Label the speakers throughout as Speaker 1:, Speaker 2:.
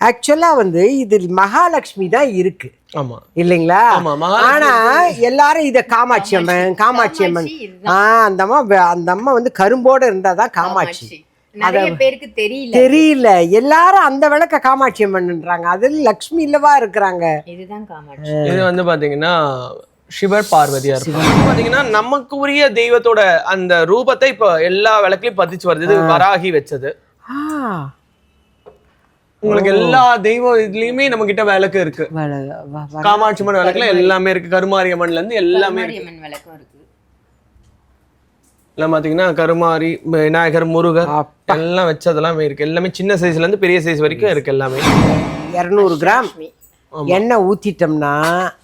Speaker 1: ஆக்சுவலா வந்து இது மகாலட்சுமி தான் இருக்கு.
Speaker 2: ஆமா.
Speaker 1: இல்லைங்களா? ஆனா எல்லாரும் இத காமாட்சி அம்மன் காமாட்சி. அம்மன்.
Speaker 3: காமாட்சி
Speaker 1: ஆ அந்த அம்மா அந்த அம்மா வந்து கரும்போட இருந்தாதான் காமாட்சி.
Speaker 3: நிறைய பேருக்கு தெரியல.
Speaker 1: தெரியல. எல்லாரும் அந்த விளக்க காமாட்சி அம்மன்ன்றாங்க. அதில் லக்ஷ்மி இல்லவா இருக்கிறாங்க.
Speaker 3: இதுதான் காமாட்சி.
Speaker 2: இது வந்து பாத்தீங்கன்னா சிவர் பார்வதியா இருக்கும். இது பாத்தீங்கன்னா நமக்கு உரிய தெய்வத்தோட அந்த ரூபத்தை இப்ப எல்லா விளக்குலயும் பதிச்சு வருது. இது வராகி வச்சது.
Speaker 1: ஆ.
Speaker 2: உங்களுக்கு எல்லா தெய்வம் இதுலயுமே நம்ம கிட்ட விளக்கு இருக்கு. காமாட்சி அம்மன் விளக்குல எல்லாமே இருக்கு. கருமாரியம்மன்ல இருந்து எல்லாமே எல்லாம் பாத்தீங்கன்னா கருமாரி விநாயகர் முருகர் எல்லாம் வச்சதெல்லாம் இருக்கு. எல்லாமே சின்ன சைஸ்ல இருந்து பெரிய சைஸ் வரைக்கும் இருக்கு எல்லாமே.
Speaker 1: இருநூறு கிராம். எண்ணெய் ஊத்திட்டோம்னா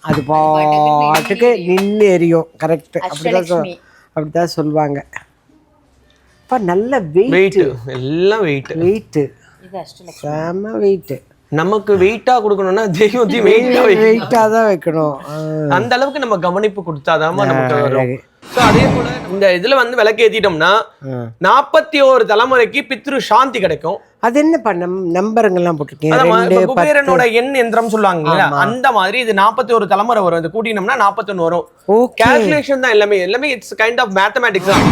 Speaker 1: அது பாட்டுக்கு நின்று எரியும். கரெக்ட் அப்படிதான். அப்படிதான் சொல்லுவாங்க. அப்பா நல்ல வெயிட்
Speaker 2: வெயிட் எல்லாம் வெயிட்
Speaker 1: வெயிட்
Speaker 3: இது அஷ்டலட்சுமி.
Speaker 1: செம வெயிட்
Speaker 2: நமக்கு வெயிட்டா கொடுக்கணும்னா தெய்வத்தையும் வெயிட்டா
Speaker 1: தான் வைக்கணும்.
Speaker 2: அந்த அளவுக்கு நம்ம கவனிப்பு கொடுத்தாதாம நமக்கு வரும். ஸோ அதே போல இந்த இதுல வந்து விளக்கு ஏத்திட்டோம்னா
Speaker 1: ஆ.
Speaker 2: நாற்பத்தி ஒரு தலைமுறைக்கு பித்ரு சாந்தி கிடைக்கும்.
Speaker 1: அது என்னப்பா நம் நம்பருங்கெல்லாம் போட்டிருக்கீங்க?
Speaker 2: குபேரனோட எண் எந்திரம் சொல்லுவாங்க இல்லையா? அந்த மாதிரி இது நாற்பத்தி ஒரு தலைமுறை வரும். இது கூட்டினோம்னா நாற்பத்தொன்னு வரும்.
Speaker 1: ஓகே.
Speaker 2: கால்குலேஷன் தான் எல்லாமே. எல்லாமே இட்ஸ் கைண்ட் ஆஃப் மேத்தமேட்டிக்ஸ் தான்.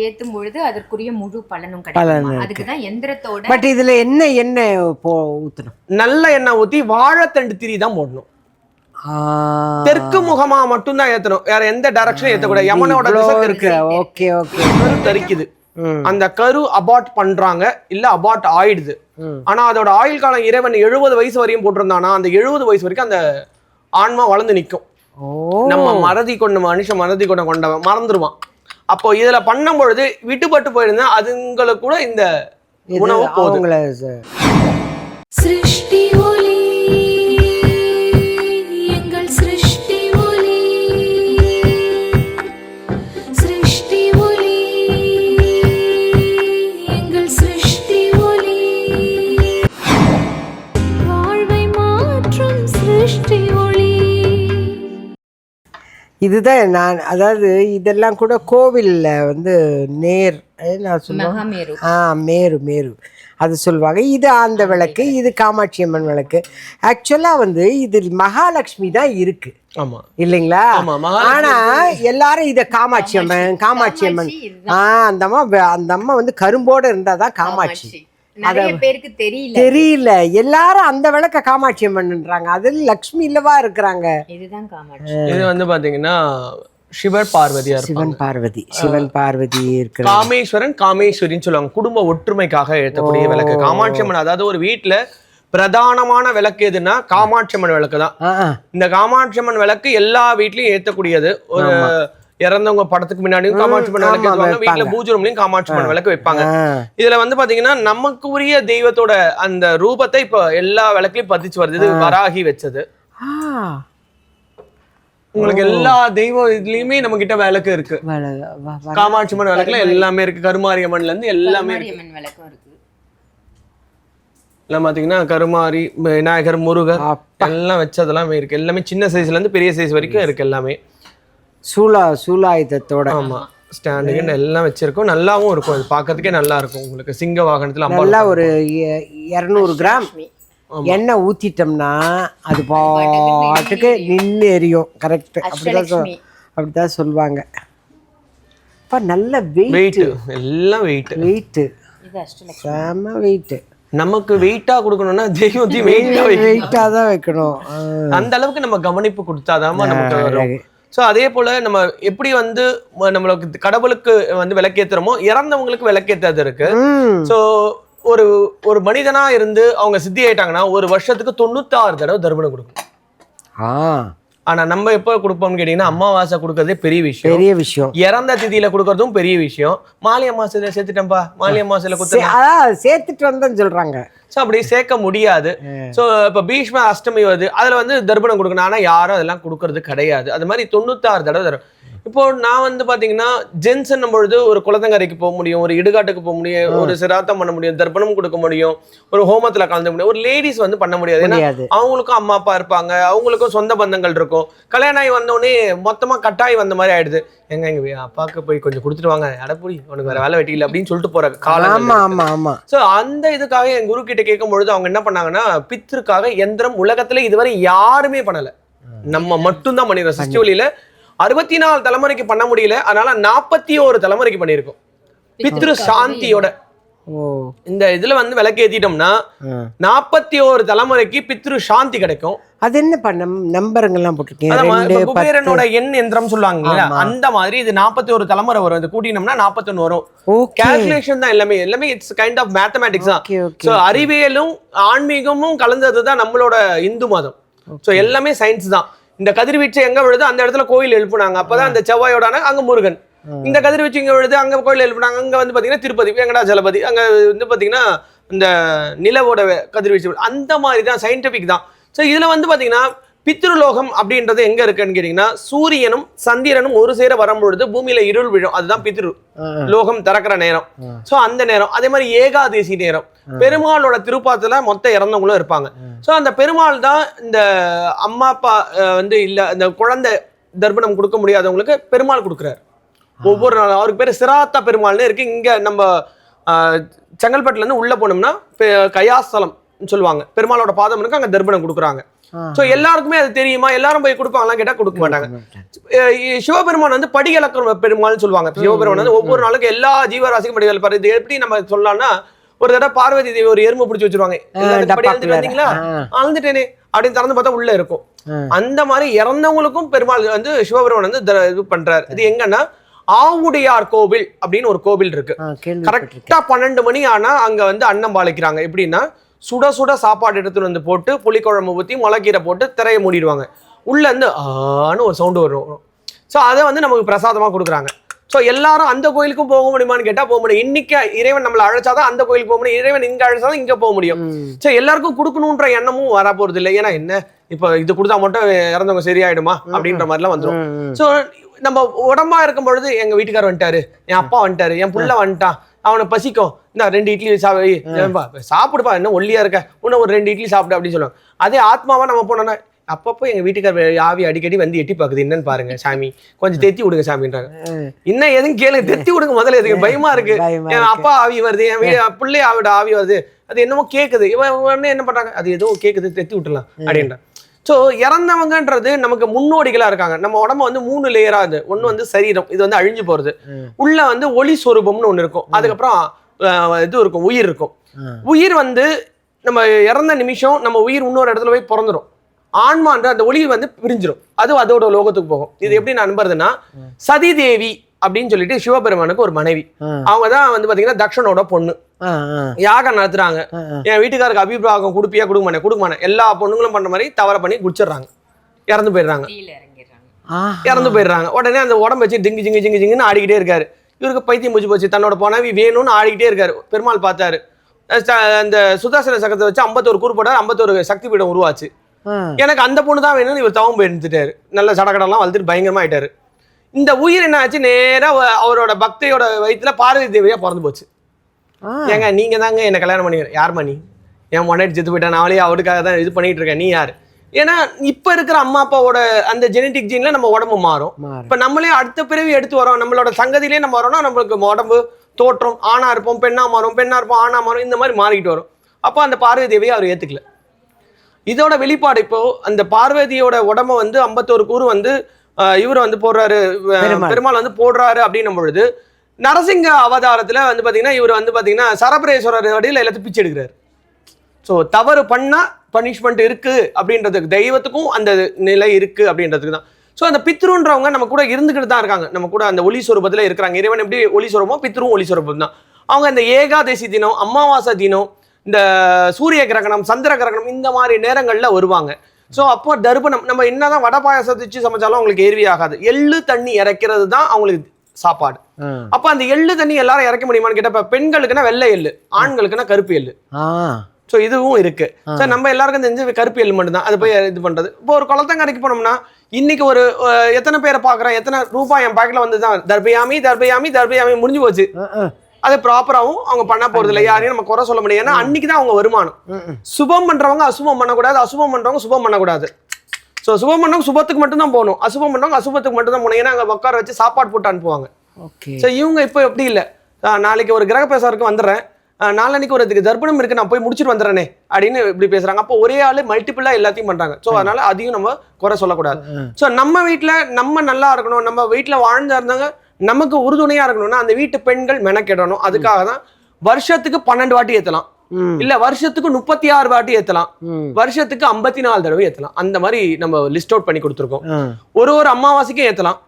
Speaker 3: ஏத்தும் பொழுது அதற்குரிய முழு பலனும் கிடைக்கும். அதுக்கு தான் எந்திரத்தோட
Speaker 1: பட் இதுல என்ன எண்ணெய் போ ஊத்தணும்?
Speaker 2: நல்ல எண்ணெய் ஊத்தி வாழைத்தண்டு திரி தான் போடணும். தெற்கு முகமா மட்டும்தான் ஏத்தணும். வேற எந்த டைரக்ஷனும் ஏத்தக்கூடாது. யமனோட
Speaker 1: இருக்கு. Okay okay.
Speaker 2: கரு தரிக்குது. அந்த கரு அபார்ட் பண்றாங்க. இல்ல அபார்ட் ஆயிடுது. ஆனா அதோட ஆயுள் காலம் இறைவன் எழுபது வயசு வரையும் போட்டிருந்தானா அந்த எழுபது வயசு வரைக்கும் அந்த ஆன்மா வளர்ந்து நிக்கும்.
Speaker 1: ஓ.
Speaker 2: நம்ம மறதி கொண்ட மனுஷன் மறதி கொண்ட கொண்டவன் மறந்துடுவான் அப்போ இதுல பண்ணும் பொழுது விட்டுப்பட்டு போயிருந்தா அதுங்களுக்கு கூட இந்த உணவு
Speaker 1: ச-
Speaker 4: சிருஷ்டி
Speaker 1: இதுதான் நான் அதாவது இதெல்லாம் கூட கோவில்ல வந்து நேர் நான் சொல்லுவேன் ஆ மேரு மேரு. அது சொல்லுவாங்க இது அந்த விளக்கு இது காமாட்சி அம்மன் விளக்கு. ஆக்சுவலா வந்து இது மகாலட்சுமி தான் இருக்கு.
Speaker 2: ஆமா.
Speaker 1: இல்லைங்களா?
Speaker 2: ஆமா, மகாலட்சுமி
Speaker 1: ஆனா எல்லாரும் இத காமாட்சி அம்மன் காமாட்சி. அம்மன். ஆ அந்த அம்மா அந்த அம்மா வந்து கரும்போட இருந்தாதான் காமாட்சி.
Speaker 3: நிறைய பேருக்கு தெரியல.
Speaker 1: தெரியல. எல்லாரும் அந்த விளக்க காமாட்சி அம்மன்ன்றாங்க அதில் லக்ஷ்மி இல்லவா இருக்கிறாங்க?
Speaker 3: இதுதான் காமாட்சி.
Speaker 2: இது வந்து பாத்தீங்கன்னா சிவர் பார்வதியா
Speaker 1: சிவன் பார்வதி. சிவன் பார்வதி இருக்கிற
Speaker 2: காமேஸ்வரன் காமேஸ்வரின்னு சொல்லுவாங்க. குடும்ப ஒற்றுமைக்காக ஏற்றக்கூடிய விளக்கு. காமாட்சி அம்மன் அதாவது ஒரு வீட்டுல பிரதானமான விளக்கு எதுன்னா காமாட்சி அம்மன் விளக்கு தான். இந்த காமாட்சி அம்மன் விளக்கு எல்லா வீட்லயும் ஏத்தக்கூடியது. ஒரு இறந்தவங்க படத்துக்கு முன்னாடியும் காமாட்சி அம்மன் விளக்கு ஏத்துவாங்க வீட்டுல
Speaker 1: வைப்பாங்க.
Speaker 2: பூஜை ரூம்லயும் காமாட்சி அம்மன் விளக்கு வைப்பாங்க. இதுல வந்து பாத்தீங்கன்னா நமக்கு உரிய தெய்வத்தோட அந்த ரூபத்தை இப்ப எல்லா விளக்குலயும் பதிச்சு வருது. இது வராகி வச்சது.
Speaker 1: ஆ.
Speaker 2: உங்களுக்கு எல்லா தெய்வம் இதுலயுமே நம்ம கிட்ட விளக்கு இருக்கு. காமாட்சி அம்மன் விளக்குல எல்லாமே இருக்கு. கருமாரியம்மன்ல இருந்து எல்லாமே எல்லாம் பாத்தீங்கன்னா கருமாரி விநாயகர் முருகர். எல்லாம் வச்சதெல்லாம் இருக்கு. எல்லாமே சின்ன சைஸ்ல இருந்து பெரிய சைஸ் வரைக்கும் இருக்கு எல்லாமே.
Speaker 1: சூலா சூலாயுதத்தோட.
Speaker 2: ஆமா. ஸ்டாண்டுக்கு எல்லாம் வச்சிருக்கோம். நல்லாவும் இருக்கும். இது பார்க்கறதுக்கே நல்லா இருக்கும். உங்களுக்கு சிங்க வாகனத்துல அம்பாள்
Speaker 1: நல்லா ஒரு இருநூறு கிராம் எண்ணெய் ஊத்திட்டோம்னா அது பாட்டுக்கு நின்று எரியும். கரெக்ட் அப்படிதான் சொல். அப்படிதான் சொல்லுவாங்க. அப்பா நல்ல வெயிட்
Speaker 2: எல்லாம் வெயிட்
Speaker 1: வெயிட் செம வெயிட்
Speaker 2: நமக்கு வெயிட்டா கொடுக்கணும்னா தெய்வத்தையும் வெயிட்டா வைக்கணும்.
Speaker 1: வெயிட்டாக தான் வைக்கணும்.
Speaker 2: அந்த அளவுக்கு நம்ம கவனிப்பு கொடுத்தாதாம நமக்கு சோ அதே போல நம்ம எப்படி வந்து நம்மளுக்கு கடவுளுக்கு வந்து விளக்கேத்துறோமோ இறந்தவங்களுக்கு விளக்கேத்தாது இருக்கு. சோ ஒரு ஒரு மனிதனா இருந்து அவங்க சித்தி ஆயிட்டாங்கன்னா ஒரு வருஷத்துக்கு தொண்ணூத்தாறு தடவை தர்ப்பணம் கொடுக்கணும்.
Speaker 1: ஆ.
Speaker 2: ஆனா நம்ம எப்போ கொடுப்போம்னு கேட்டீங்கன்னா அமாவாசை கொடுக்கறதே பெரிய விஷயம்.
Speaker 1: பெரிய விஷயம்.
Speaker 2: இறந்த திதியில கொடுக்கறதும் பெரிய விஷயம். மாலி அமாவாசையில சேர்த்துட்டேன்ப்பா மாலி அமாவாசையில கொடுத்து
Speaker 1: சேர்த்துட்டு வந்தேன்னு சொல்றாங்க.
Speaker 2: ஸோ அப்படி சேர்க்க முடியாது. ஸோ இப்போ பீஷ்ம அஷ்டமி வருது. அதுல வந்து தர்ப்பணம் கொடுக்கணும். ஆனா யாரும் அதெல்லாம் கொடுக்கறது கிடையாது. அது மாதிரி தொண்ணூத்தாறு தடவை தரும் இப்போ நான் வந்து பாத்தீங்கன்னா ஜென்ஸ் பொழுது ஒரு குளத்தங்கரைக்கு போக முடியும் ஒரு இடுகாட்டுக்கு போக முடியும் ஒரு சிராத்தம் பண்ண முடியும் தர்ப்பணம் கொடுக்க முடியும் ஒரு ஹோமத்துல கலந்து முடியும் ஒரு லேடிஸ் வந்து பண்ண முடியாது. ஏன்னா அவங்களுக்கும் அம்மா அப்பா இருப்பாங்க அவங்களுக்கும் சொந்த பந்தங்கள் இருக்கும். கல்யாணம் ஆகி வந்தோடனே மொத்தமா கட்டாயி வந்த மாதிரி ஆயிடுது. எங்க எங்க அப்பாவுக்கு போய் கொஞ்சம் கொடுத்துட்டு வாங்க அடப்புடி உனக்கு வேற வேலை வெட்டி இல்லை அப்படின்னு சொல்லிட்டு போற
Speaker 1: ஆமா
Speaker 2: காலம்
Speaker 1: ஆமா ஆமா.
Speaker 2: ஸோ அந்த இதுக்காக என் குரு கிட்ட கேட்கும் பொழுது அவங்க என்ன பண்ணாங்கன்னா பித்ருக்காக எந்திரம் உலகத்துல இதுவரை யாருமே பண்ணல. நம்ம மட்டும்தான் பண்ணிருக்கோம் சிஸ்டி வழியில அறுபத்தி நாலு தலைமுறைக்கு பண்ண முடியல. அதனால நாற்பத்தி ஒரு தலைமுறைக்கு பண்ணியிருக்கோம். பித்ரு சாந்தியோட. இந்த இதுல வந்து விளக்கு ஏத்திட்டோம்னா. நாற்பத்தி ஒரு தலைமுறைக்கு பித்ரு சாந்தி கிடைக்கும்.
Speaker 1: அது என்ன பண்ண நம்பருங்கெல்லாம் போட்டிருக்கீங்க.
Speaker 2: குபேரனோட எண் எந்திரம் சொல்லுவாங்க. அந்த மாதிரி இது நாற்பத்தி ஒரு தலைமுறை வரும். இது கூட்டினோம்னா நாற்பத்தொன்னு வரும்.
Speaker 1: ஓகே.
Speaker 2: கால்குலேஷன் தான் எல்லாமே. எல்லாமே இட்ஸ் கைண்ட் ஆஃப் மேத்தமேட்டிக்ஸ் தான். ஸோ அறிவியலும் ஆன்மீகமும் கலந்தது தான் நம்மளோட இந்து மதம். ஸோ எல்லாமே சயின்ஸ் தான். இந்த கதிர்வீச்சு எங்க விழுது? அந்த இடத்துல கோயில் எழுப்புனாங்க. அப்பதான் அந்த செவ்வாயோட அங்க முருகன். இந்த கதிர்வீச்சு இங்க விழுது அங்க கோயில் எழுப்புனாங்க. அங்க வந்து பாத்தீங்கன்னா திருப்பதி வெங்கடாச்சலபதி அங்க வந்து பாத்தீங்கன்னா இந்த நிலவோட கதிர்வீச்சு. அந்த மாதிரி தான் சயின்டிபிக் தான். ஸோ இதுல வந்து பாத்தீங்கன்னா பித்ருலோகம் அப்படின்றது எங்க இருக்குன்னு கேட்டீங்கன்னா சூரியனும் சந்திரனும் ஒரு சேர வரும்பொழுது பூமியில இருள் விழும். அதுதான் பித்ரு லோகம் திறக்கிற நேரம். சோ அந்த நேரம். அதே மாதிரி ஏகாதேசி நேரம். பெருமாளோட திருப்பாத்துல மொத்த இறந்தவங்களும் இருப்பாங்க. சோ அந்த பெருமாள் தான் இந்த அம்மா அப்பா வந்து இல்ல இந்த குழந்தை தர்ப்பணம் கொடுக்க முடியாதவங்களுக்கு பெருமாள் கொடுக்குறாரு. ஒவ்வொரு நாளும் அவருக்கு பேர் சிராத்தா பெருமாள்னு இருக்கு. இங்க நம்ம செங்கல்பட்டுல இருந்து உள்ள போனோம்னா கயாஸ்தலம் சொல்லுவாங்க. பெருமாளோட பாதம் இருக்கு அங்க தர்ப்பணம் கொடுக்குறாங்க. சோ எல்லாருக்குமே அது தெரியுமா? எல்லாரும் போய் கொடுப்பாங்களா கேட்டா கொடுக்க மாட்டாங்க. சிவபெருமான் வந்து படிகலக்கிற பெருமாள்னு சொல்லுவாங்க. சிவபெருமான் வந்து ஒவ்வொரு நாளுக்கும் எல்லா ஜீவராசிக்கும் படிகள் பாரு. இது எப்படி நம்ம சொல்லலாம்னா ஒரு தடவை பார்வதி தேவி ஒரு எறும்பு பிடிச்சி வச்சிருவாங்க. வந்தீங்களா. அழுந்துட்டேனே. அப்படின்னு திறந்து பார்த்தா உள்ள இருக்கும். அந்த மாதிரி இறந்தவங்களுக்கும் பெருமாள் வந்து சிவபெருமான் வந்து இது பண்றாரு. இது எங்கன்னா ஆவுடையார் கோவில் அப்படின்னு ஒரு கோவில் இருக்கு. கரெக்டா பன்னெண்டு மணி ஆனா அங்க வந்து அன்னம் பாலிக்கிறாங்க. எப்படின்னா சுட சுட சாப்பாடு எடுத்துட்டு வந்து போட்டு புளிக்குழம்பு ஊத்தி முளைக்கீரை போட்டு திரையை மூடிடுவாங்க. உள்ள இருந்து ஆன்னு ஒரு சவுண்டு வரும். ஸோ அதை வந்து நமக்கு பிரசாதமா கொடுக்குறாங்க. ஸோ எல்லாரும் அந்த கோயிலுக்கும் போக முடியுமான்னு கேட்டா போக முடியும். இன்னைக்கு இறைவன் நம்மளை அழைச்சாதான் அந்த கோயிலுக்கு போக முடியும். இறைவன் இங்க அழைச்சாதான் இங்க போக முடியும். ஸோ எல்லாருக்கும் கொடுக்கணுன்ற எண்ணமும் வர போறது இல்லை. ஏன்னா என்ன? இப்போ இது கொடுத்தா மட்டும் இறந்தவங்க சரியாயிடுமா? அப்படின்ற மாதிரிலாம் வந்துரும்.
Speaker 1: ம், ம்.
Speaker 2: ஸோ நம்ம உடம்பா இருக்கும் பொழுது எங்க வீட்டுக்காரர் வந்துட்டாரு என் அப்பா வந்துட்டாரு என் புள்ள வந்துட்டான் அவனை பசிக்கும். இந்த ரெண்டு இட்லி சாப்பிடு சாப்பிடுப்பா என்ன ஒல்லியா இருக்க? இன்னும் ஒரு ரெண்டு இட்லி சாப்பிடு அப்படின்னு சொல்லுவாங்க. அதே ஆத்மாவா நம்ம போனோம்னா அப்பப்போ எங்க வீட்டுக்காரர் ஆவி அடிக்கடி வந்து எட்டி பாக்குது என்னன்னு பாருங்க சாமி கொஞ்சம் தெத்தி விடுங்க சாமின்றாங்க இன்னும் எதுவும் கேளுங்க தெத்தி விடுங்க முதல்ல எதுக்கு? பயமா இருக்கு. என். அப்பா ஆவி வருது என் வீடு பிள்ளை ஆவிட ஆவி வருது. அது என்னமோ கேக்குது. இவன் என்ன பண்றாங்க? அது ஏதோ கேக்குது தெத்தி விட்டுலாம் அப்படின்ற ஸோ இறந்தவங்கன்றது நமக்கு முன்னோடிகளா இருக்காங்க. நம்ம உடம்பு வந்து மூணு லேயரா இது ஒண்ணு வந்து சரீரம் இது வந்து அழிஞ்சு போறது. உள்ள வந்து ஒளி சொரூபம்னு ஒண்ணு இருக்கும். அதுக்கப்புறம் இது இருக்கும் உயிர் இருக்கும். உயிர் வந்து நம்ம இறந்த நிமிஷம் நம்ம உயிர் இன்னொரு இடத்துல போய் பிறந்துரும். ஆன்மான்ற அந்த ஒளி வந்து பிரிஞ்சிரும். அது அதோட லோகத்துக்கு போகும். இது எப்படி நான் நம்புறதுன்னா சதி தேவி அப்படின்னு சொல்லிட்டு சிவபெருமானுக்கு ஒரு மனைவி. அவங்க தான் வந்து பாத்தீங்கன்னா தக்ஷனோட பொண்ணு. யாகம் நடத்துறாங்க. என் வீட்டுக்காருக்கு அபிப்பிராகம் கொடுப்பியா கொடுக்க மாட்டேன் கொடுக்க மாட்டேன் எல்லா பொண்ணுங்களும் பண்ண மாதிரி தவற பண்ணி குடிச்சிடுறாங்க. இறந்து போயிடுறாங்க. இறந்து போயிடுறாங்க. உடனே அந்த உடம்பு வச்சு டிங்கு ஜிங்கு ஜிங்கு ஜிங்குன்னு ஆடிக்கிட்டே இருக்காரு. இவருக்கு பைத்தியம் முடிச்சு போச்சு. தன்னோட புனவி வேணும்னு ஆடிக்கிட்டே இருக்காரு. பெருமாள் பார்த்தாரு. அந்த சுதாசன சக்கரத்தை வச்சு ஐம்பத்தோரு கூறுபட ஐம்பத்தோரு சக்தி பீடம் உருவாச்சு எனக்கு அந்த பொண்ணு தான் வேணும்னு இவர் தவம் போயிருந்துட்டாரு. நல்ல சடக்கடெல்லாம் வளர்த்துட்டு பயங்கரமா ஆயிட்டாரு. இந்த உயிர் என்ன ஆச்சு? நேரா அவ- அவரோட பக்தியோட வயித்துல பார்வதி தேவியா பிறந்து போச்சு. ஏங்க நீங்க தாங்க என்ன கல்யாணம் பண்ணி யார் நீ? என் முன்னாடி செத்து போயிட்டேன் நாளே அவருக்காக தான் இது பண்ணிட்டு இருக்கேன். நீ யாரு? ஏன்னா இப்ப இருக்கிற அம்மா அப்பாவோட அந்த ஜெனட்டிக் ஜீன்ல நம்ம உடம்பு மாறும். இப்ப நம்மளே அடுத்த பிறவி எடுத்து வரோம். நம்மளோட சங்கதியிலே நம்ம வரோம்னா நம்மளுக்கு உடம்பு தோற்றம் ஆணா இருப்போம் பெண்ணா மாறும் பெண்ணா இருப்போம் ஆணா மாறும் இந்த மாதிரி மாறிக்கிட்டு வரும். அப்போ அந்த பார்வதி தேவியை அவர் ஏத்துக்கல. இதோட வெளிப்பாடு இப்போ அந்த பார்வதியோட உடம்ப வந்து ஐம்பத்தோரு கூறு வந்து இவர் வந்து போடுறாரு.
Speaker 1: பெருமாள்.
Speaker 2: வந்து போடுறாரு அப்படின்னும் பொழுது நரசிங்க அவதாரத்துல வந்து பாத்தீங்கன்னா இவர் வந்து பாத்தீங்கன்னா சரபரேஸ்வரர் வடியில் எல்லாத்தையும் பிச்சை எடுக்கிறாரு. ஸோ தவறு பண்ணா பனிஷ்மெண்ட் இருக்கு அப்படின்றதுக்கு தெய்வத்துக்கும் அந்த நிலை இருக்கு அப்படின்றதுக்கு தான். ஸோ அந்த பித்ருன்றவங்க நம்ம கூட இருந்துக்கிட்டு தான் இருக்காங்க. நம்ம கூட அந்த ஒளி சொரூபத்தில் இருக்கிறாங்க. இறைவன் எப்படி ஒளி சொரூபமோ பித்ரும் ஒளி சொரூபம் தான் அவங்க இந்த ஏகாதசி தினம் அமாவாசை தினம் இந்த சூரிய கிரகணம் சந்திர கிரகணம் இந்த மாதிரி நேரங்களில் வருவாங்க. ஸோ அப்போ தர்ப்பணம் நம்ம என்னதான் வடை பாயாசத்தை வச்சு சமைச்சாலும் அவங்களுக்கு ஏர்வி ஆகாது. எள்ளு தண்ணி இறக்கிறது தான் அவங்களுக்கு சாப்பாடு. அப்போ அந்த எள்ளு தண்ணி எல்லாரும் இறக்க முடியுமான்னு கேட்டப்ப பெண்களுக்குன்னா வெள்ளை எள்ளு ஆண்களுக்குன்னா கருப்பு எள்ளு. ஸோ இதுவும் இருக்கு. ஸோ நம்ம எல்லாருக்கும் தெரிஞ்ச கருப்பு எலுமெண்ட் தான். அது போய் இது பண்றது. இப்போ ஒரு குளத்தங்கரைக்கு போனோம்னா இன்னைக்கு ஒரு எத்தனை பேரை பார்க்குறேன் எத்தனை ரூபாய் என் பாக்கெட்ல வந்து தான். தர்பயாமி தர்பயாமி தர்பயாமி முடிஞ்சு போச்சு. அது ப்ராப்பராகவும் அவங்க பண்ண போறது இல்லை. யாரையும் நம்ம குறை சொல்ல முடியாது. ஏன்னா அன்னைக்கு தான் அவங்க வருமானம். சுபம் பண்றவங்க அசுபம் பண்ணக்கூடாது. அசுபம் பண்றவங்க சுபம் பண்ணக்கூடாது. ஸோ சுபம் பண்ணவங்க சுபத்துக்கு மட்டும் தான் போகணும். அசுபம் பண்ணவங்க அசுபத்துக்கு மட்டும் தான் போகணும். ஏன்னா அங்கே உட்கார வச்சு சாப்பாடு போட்டு அனுப்புவாங்க. ஸோ இவங்க இப்போ எப்படி இல்லை? நாளைக்கு ஒரு கிரக பேசறதுக்கு வந்துடுறேன். நாளன்னைக்கு ஒரு தர்ப்பணம் இருக்கு நான் போய் முடிச்சிட்டு வந்துடுறேனே அப்படின்னு இப்படி பேசுறாங்க. அப்போ ஒரே ஆளு மல்டிபிளா எல்லாத்தையும் பண்றாங்க. ஸோ அதனால அதையும் நம்ம குறை சொல்லக்கூடாது. ஸோ நம்ம வீட்டில் நம்ம நல்லா இருக்கணும் நம்ம வீட்டில் வாழ்ந்தா இருந்தாங்க நமக்கு உறுதுணையா இருக்கணும்னா அந்த வீட்டு பெண்கள் மெனக்கெடணும். அதுக்காக தான் வருஷத்துக்கு பன்னெண்டு வாட்டி ஏத்தலாம். இல்ல வருஷத்துக்கு முப்பத்தி ஆறு வாட்டி ஏத்தலாம். வருஷத்துக்கு ஐம்பத்தி நாலு தடவை ஏத்தலாம். அந்த மாதிரி நம்ம லிஸ்ட் அவுட் பண்ணி கொடுத்துருக்கோம். ஒரு ஒரு அமாவாசைக்கும் ஏத்தலாம்.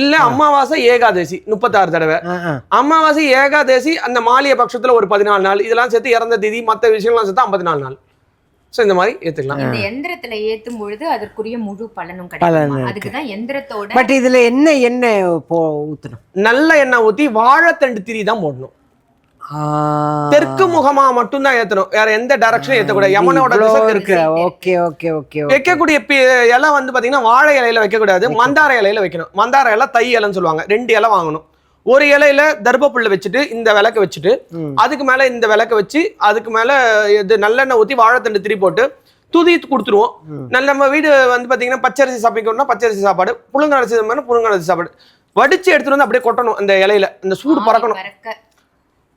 Speaker 2: இல்ல அமாவாசை ஏகாதசி முப்பத்தாறு தடவை. அமாவாசை ஏகாதசி அந்த மாலிய பட்சத்துல ஒரு பதினாலு நாள். இதெல்லாம் சேர்த்து இறந்த திதி மத்த விஷயங்கள்லாம் சேர்த்து ஐம்பத்தி நாலு நாள். ஸோ இந்த மாதிரி ஏத்துக்கலாம்.
Speaker 3: இந்த எந்திரத்துல ஏத்தும் பொழுது அதற்குரிய முழு பலனும்
Speaker 1: பலன்
Speaker 3: கிடைக்கும். அதுக்கு தான் எந்திரத்தோட
Speaker 1: பட் இதுல என்ன எண்ணெய் போ ஊத்தணும்?
Speaker 2: நல்ல எண்ணெய் ஊத்தி வாழைத்தண்டு திரி தான் போடணும். தெற்கு முகமா மட்டும்தான் ஏத்தணும். வேற எந்த டைரக்ஷனும் ஏத்தக்கூடாது. யமனோட
Speaker 1: இருக்கு. ஓகே ஓகே ஓகே
Speaker 2: வைக்கக்கூடிய இலை வந்து பாத்தீங்கன்னா வாழை இலையில வைக்கக்கூடாது. மந்தார இலையில வைக்கணும். மந்தார இலை தை இலைன்னு சொல்லுவாங்க. ரெண்டு இலை வாங்கணும். ஒரு இலையில தர்பப்புல்ல வச்சுட்டு இந்த விளக்க வச்சுட்டு. அதுக்கு மேல இந்த விளக்க வச்சு அதுக்கு மேல இது நல்லெண்ணெய் ஊத்தி வாழைத்தண்டு திரி போட்டு துதி கொடுத்துருவோம். நல்ல நம்ம வீடு வந்து பாத்தீங்கன்னா பச்சரிசி சாப்பிக்கணும்னா பச்சரிசி சாப்பாடு. புழுங்கரிசி மாதிரி புழுங்கரிசி சாப்பாடு. வடிச்சு எடுத்துட்டு வந்து அப்படியே கொட்டணும் அந்த இலையில. அந்த சூடு பறக்கணும்.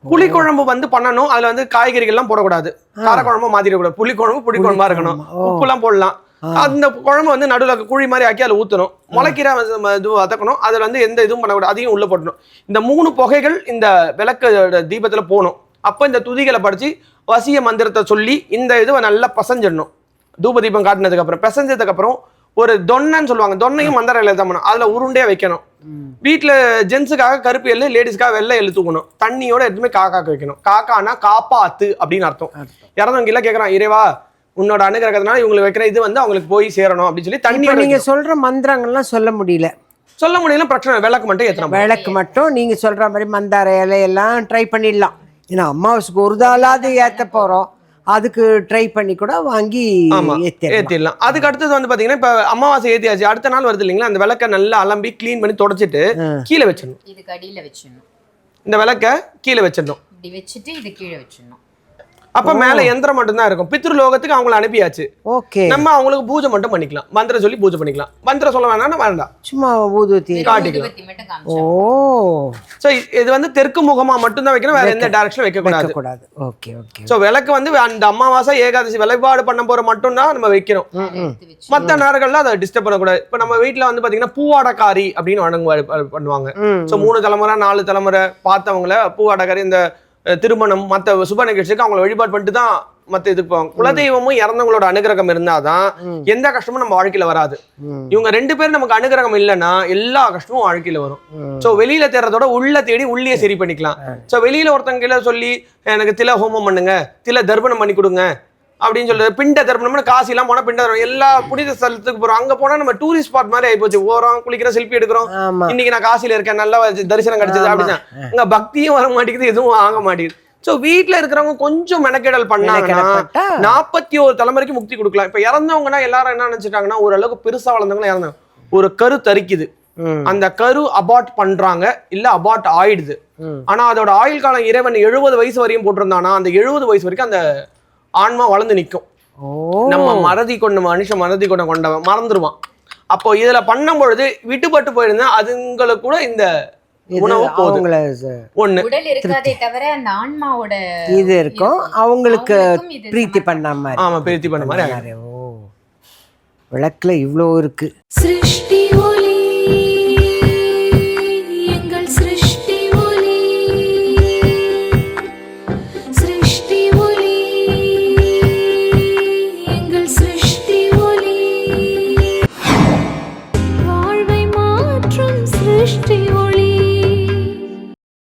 Speaker 3: பறக்க
Speaker 2: புளிக்குழம்பு வந்து பண்ணணும். அதுல வந்து காய்கறிகள்லாம் போடக்கூடாது. காரக்குழம்பு மாத்திடக்கூடாது. புளிக்குழம்பு புளிக்குழம்பா இருக்கணும்.
Speaker 1: புளிக்குழம்பு, ஓ.
Speaker 2: உப்புலாம் போடலாம். அந்த குழம்பு வந்து நடுவில் குழி மாதிரி ஆக்கி அதில் ஊற்றணும் முளைக்கீரை இது வதக்கணும். அதில் வந்து எந்த இதுவும் பண்ணக்கூடாது. அதையும் உள்ள போட்டணும் இந்த மூணு புகைகள் இந்த விளக்கு தீபத்தில் போகணும். அப்போ இந்த துதிகளை படிச்சு வசிய மந்திரத்தை சொல்லி இந்த இதுவை நல்லா பசஞ்சிடணும். தூப தீபம் காட்டினதுக்கு அப்புறம். பிசைஞ்சதுக்கு அப்புறம் ஒரு தொன்னைன்னு சொல்லுவாங்க. தொன்னையும் மந்திர இலையில தான் பண்ணணும் அதில் உருண்டையாக வைக்கணும். வீட்டில் ஜென்ஸுக்காக கருப்பு எள்ளு லேடிஸ்க்காக வெள்ளை எள்ளு தூக்கணும். தண்ணியோட எதுவுமே காக்காக்கு வைக்கணும். காக்கானா காப்பாத்து அப்படின்னு அர்த்தம். இறந்தவங்க எல்லாம் கேட்குறான் இறைவா உன்னோட அனுகிரகத்தினால இவங்களுக்கு வைக்கிற இது வந்து அவங்களுக்கு போய் சேரணும் அப்படின்னு சொல்லி தண்ணி
Speaker 1: நீங்க சொல்ற மந்திரங்கள்லாம் சொல்ல முடியல.
Speaker 2: சொல்ல முடியல பிரச்சனை இல்லை. விளக்கு மட்டும் ஏற்றணும்
Speaker 1: விளக்கு மட்டும் நீங்க சொல்ற மாதிரி மந்தார இலையெல்லாம் ட்ரை பண்ணிடலாம். ஏன்னா அமாவாசைக்கு ஒரு தாளாவது ஏத்த போறோம். அதுக்கு ட்ரை பண்ணி கூட வாங்கி
Speaker 2: ஆமா
Speaker 1: ஏத்திடலாம்.
Speaker 2: ஏத்திடலாம். அதுக்கு அடுத்தது வந்து பாத்தீங்கன்னா இப்ப அமாவாசை ஏத்தியாச்சு. அடுத்த நாள் வருது இல்லைங்களா அந்த விளக்க நல்லா அலம்பி க்ளீன் பண்ணி தொடச்சிட்டு கீழே வச்சிடணும்.
Speaker 3: இதுக்கு அடியில வச்சிடணும்.
Speaker 2: இந்த விளக்க கீழே வச்சிடணும்.
Speaker 3: இப்படி வச்சுட்டு இது கீழே வச்சிடணும்.
Speaker 2: அப்ப மேல யந்திரம் மட்டும் தான் இருக்கும். பித்ரு லோகத்துக்கு அவங்கள அனுப்பியாச்சு.
Speaker 1: ஓகே.
Speaker 2: நம்ம அவங்களுக்கு பூஜை மட்டும் பண்ணிக்கலாம். மந்திரம் சொல்லி பூஜை பண்ணிக்கலாம். மந்திரம் சொல்ல வேணாம்னா வேண்டாம்.
Speaker 1: சும்மா ஊதுவத்தி
Speaker 2: காட்டிக்கலாம்.
Speaker 1: ஓ.
Speaker 2: சோ இது வந்து தெற்கு முகமா மட்டும் தான் வைக்கணும். வேற எந்த டைரக்ஷன் வைக்க கூடாது
Speaker 1: வைக்கக்கூடாது. ஓகே ஓகே
Speaker 2: சோ விளக்கு வந்து அந்த அமாவாசை ஏகாதசி வழிபாடு பண்ண போற மட்டும் தான் நம்ம
Speaker 3: வச்சு.
Speaker 2: மத்த நேரங்கள்ல அதை டிஸ்டர்ப் பண்ணக்கூடாது. இப்ப நம்ம வீட்ல வந்து பாத்தீங்கன்னா பூவாடக்காரி அப்படின்னு வணங்கு பண்ணுவாங்க. சோ மூணு தலைமுறை நாலு தலைமுறை பார்த்தவங்கள பூவாடக்காரி இந்த திருமணம் மத்த சுப நிகழ்ச்சிக்கு அவங்கள வழிபாடு பண்ணிட்டு தான் மத்த இதுக்கு போவாங்க. குலதெய்வமும் இறந்தவங்களோட அனுகிரகம் இருந்தாதான் எந்த கஷ்டமும் நம்ம வாழ்க்கையில வராது. இவங்க ரெண்டு பேரும் நமக்கு அனுகிரகம் இல்லைன்னா எல்லா கஷ்டமும் வாழ்க்கையில வரும். சோ வெளியில தேடுறதோட உள்ள தேடி உள்ளே சரி பண்ணிக்கலாம். சோ வெளியில ஒருத்தங்க சொல்லி எனக்கு தில ஹோமம் பண்ணுங்க தில தர்ப்பணம் பண்ணி கொடுங்க அப்படின்னு சொல்றது. பிண்ட தர்ப்பணம்னு காசு எல்லாம் போனா பிண்ட தர்ப்பணம் எல்லா புனித ஸ்தலத்துக்கு போறோம். அங்க போனா நம்ம டூரிஸ்ட் ஸ்பாட் மாதிரி ஆயிப்போச்சு. போறோம் குளிக்கிறோம் செல்ஃபி எடுக்கிறோம். இன்னைக்கு நான் காசில இருக்கேன். நல்லா தரிசனம் கிடைச்சது அப்படின்னா அங்க பக்தியும் வர மாட்டேங்குது எதுவும் ஆக மாட்டேங்குது. சோ வீட்ல இருக்கிறவங்க கொஞ்சம் மெனக்கெடல் பண்ணாங்கன்னா? நாற்பத்தி ஒரு தலைமுறைக்கு முக்தி கொடுக்கலாம். இப்ப இறந்தவங்கன்னா எல்லாரும் என்ன நினைச்சிட்டாங்கன்னா ஓரளவுக்கு பெருசா வளர்ந்தவங்க இறந்தவங்க ஒரு கரு தரிக்குது. அந்த கரு அபார்ட் பண்றாங்க. இல்ல அபார்ட் ஆயிடுது. ஆனா அதோட ஆயுள் காலம் இறைவன் எழுபது வயசு வரையும் போட்டிருந்தானா அந்த எழுபது வயசு வரைக்கும் அந்த ஆன்மா வளர்ந்து நிக்கும்.
Speaker 1: ஓ.
Speaker 2: நம்ம மறதி கொண்ட மனுஷன் மறதி கொண்ட கொண்டவன் மறந்துருவான். அப்போ இதுல பண்ணும் பொழுது விட்டுப்பட்டு போயிருந்தா அதுங்களுக்கு கூட இந்த உணவு ஒண்ணு.
Speaker 3: உடல் இருக்காதே தவிர அந்த ஆன்மாவோட
Speaker 1: இது இருக்கும். அவங்களுக்கு பிரீத்தி பண்ண மாதிரி.
Speaker 2: ஆமா பிரீத்தி பண்ண மாதிரி
Speaker 1: விளக்குல இவ்வளோ இருக்கு.
Speaker 4: சிருஷ்டி